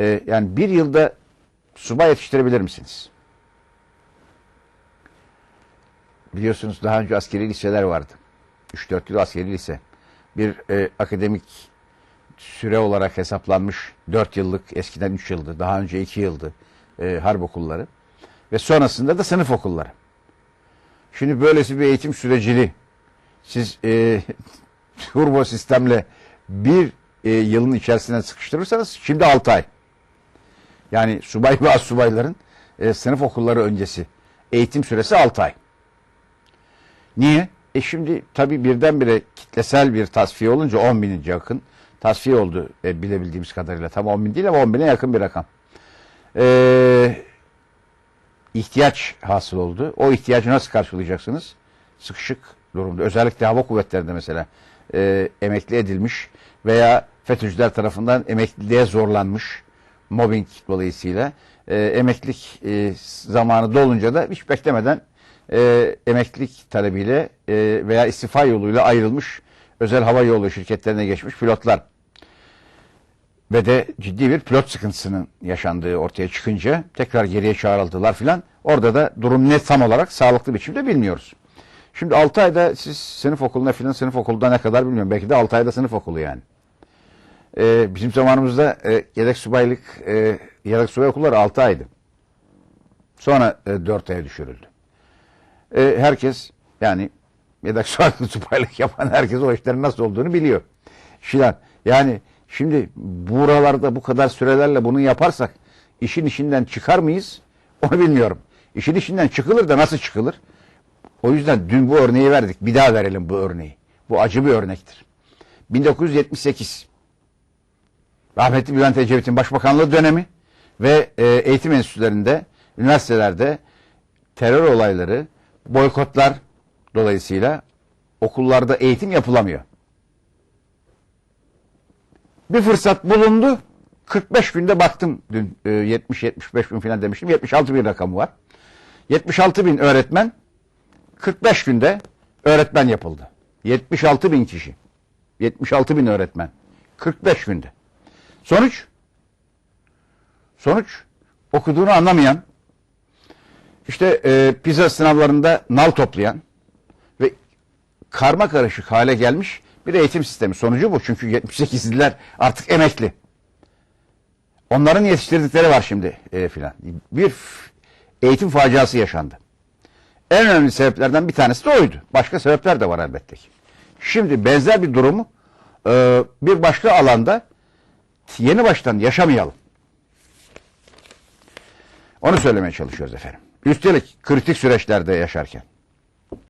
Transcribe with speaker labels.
Speaker 1: E, yani bir yılda subay yetiştirebilir misiniz? Biliyorsunuz daha önce askeri liseler vardı. 3-4 yıl askeri lise. Bir e, akademik süre olarak hesaplanmış 4 yıllık, eskiden 3 yıldı, daha önce 2 yıldı e, harp okulları. Ve sonrasında da sınıf okulları. Şimdi böylesi bir eğitim sürecini siz e, turbo sistemle bir e, yılın içerisine sıkıştırırsanız şimdi 6 ay. Yani subay ve astsubayların e, sınıf okulları öncesi eğitim süresi 6 ay. Niye? E şimdi tabii birdenbire kitlesel bir tasfiye olunca 10 binin yakın tasfiye oldu e, bilebildiğimiz kadarıyla. Tam 10 bin değil ama 10 bine yakın bir rakam. Eee ihtiyaç hasıl oldu. O ihtiyacı nasıl karşılayacaksınız? Sıkışık durumda. Özellikle hava kuvvetlerinde mesela e, emekli edilmiş veya FETÖ'cüler tarafından emekliliğe zorlanmış mobbing dolayısıyla e, emeklilik e, zamanı dolunca da hiç beklemeden e, emeklilik talebiyle e, veya istifa yoluyla ayrılmış özel hava yolu şirketlerine geçmiş pilotlar ve de ciddi bir pilot sıkıntısının yaşandığı ortaya çıkınca tekrar geriye çağrıldılar filan. Orada da durum net tam olarak sağlıklı biçimde bilmiyoruz. Şimdi 6 ayda siz sınıf okuluna filan sınıf okulda ne kadar bilmiyorum. Belki de 6 ayda sınıf okulu yani. Ee, bizim zamanımızda e, yedek subaylık, e, yedek subay okulları 6 aydı. Sonra e, 4 aya düşürüldü. E, herkes yani yedek subaylık, yapan herkes o işlerin nasıl olduğunu biliyor. Filan. Yani Şimdi buralarda bu kadar sürelerle bunu yaparsak işin işinden çıkar mıyız? Onu bilmiyorum. İşin işinden çıkılır da nasıl çıkılır? O yüzden dün bu örneği verdik. Bir daha verelim bu örneği. Bu acı bir örnektir. 1978 rahmetli Bülent Ecevit'in başbakanlığı dönemi ve e, eğitim enstitülerinde, üniversitelerde terör olayları, boykotlar dolayısıyla okullarda eğitim yapılamıyor. Bir fırsat bulundu. 45 günde baktım dün e, 70-75 bin falan demiştim. 76 bin rakamı var. 76 bin öğretmen 45 günde öğretmen yapıldı. 76 bin kişi. 76 bin öğretmen. 45 günde. Sonuç? Sonuç okuduğunu anlamayan, işte e, pizza sınavlarında nal toplayan ve karma karışık hale gelmiş bir eğitim sistemi. Sonucu bu. Çünkü 78'liler artık emekli. Onların yetiştirdikleri var şimdi e, filan. Bir eğitim faciası yaşandı. En önemli sebeplerden bir tanesi de oydu. Başka sebepler de var elbette ki. Şimdi benzer bir durumu e, bir başka alanda yeni baştan yaşamayalım. Onu söylemeye çalışıyoruz efendim. Üstelik kritik süreçlerde yaşarken.